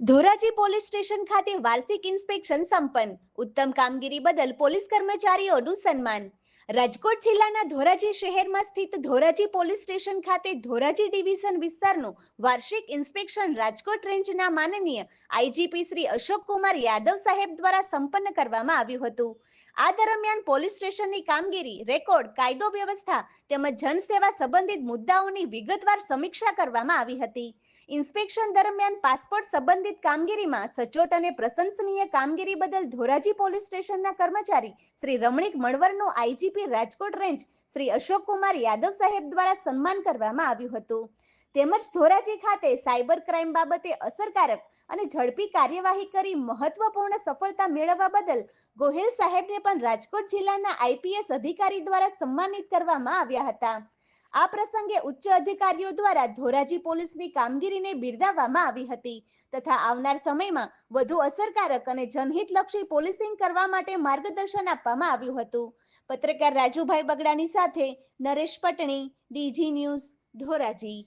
Dhoraji police station ખાતે વાર્ષિક inspection સંપન્ન. ઉત્તમ કામગીરી બદલ પોલીસ કર્મચારીઓનું સન્માન. રાજકોટ જિલ્લાના ધોરાજી શહેરમાં સ્થિત ધોરાજી પોલીસ સ્ટેશન ખાતે ધોરાજી ડિવિઝન વિસ્તારનું વાર્ષિક ઇન્સ્પેક્શન રાજકોટ રેન્જના માનનીય આઈજીપી શ્રી અશોક કુમાર યાદવ સાહેબ દ્વારા સંપન્ન કરવામાં આવ્યું હતું. આ દરમિયાન પોલીસ સ્ટેશનની કામગીરી, રેકોર્ડ, કાયદો વ્યવસ્થા તેમજ જનસેવા સંબંધિત મુદ્દાઓની વિગતવાર સમીક્ષા કરવામાં આવી હતી. ઇન્સ્પેક્શન દરમિયાન પાસપોર્ટ સંબંધિત કામગીરીમાં સચોટ અને પ્રશંસનીય કામગીરી બદલ ધોરાજી પોલીસ સ્ટેશનના કર્મચારી શ્રી રમણીક મણવરનું આઈજીપી રાજકોટ રેન્જ શ્રી અશોક કુમાર યાદવ સાહેબ દ્વારા સન્માન કરવામાં આવ્યું હતું. તેમજ ધોરાજી ખાતે સાયબર ક્રાઇમ બાબતે અસરકારક અને ઝડપી કાર્યવાહી કરી મહત્વપૂર્ણ સફળતા મેળવવા બદલ ગોહિલ સાહેબને પણ રાજકોટ જિલ્લાના આઈપીએસ અધિકારી દ્વારા સન્માનિત કરવામાં આવ્યા હતા. આ પ્રસંગે ઉચ્ચ અધિકારીઓ દ્વારા ધોરાજી પોલીસની કામગીરીને બિરદાવવામાં આવી હતી તથા આવનાર સમયમાં વધુ અસરકારક અને જનહિતલક્ષી પોલીસિંગ કરવા માટે માર્ગદર્શન આપવામાં આવ્યું હતું. પત્રકાર રાજુભાઈ બગડાની સાથે નરેશ પટણી, ડીજી ન્યૂઝ, ધોરાજી.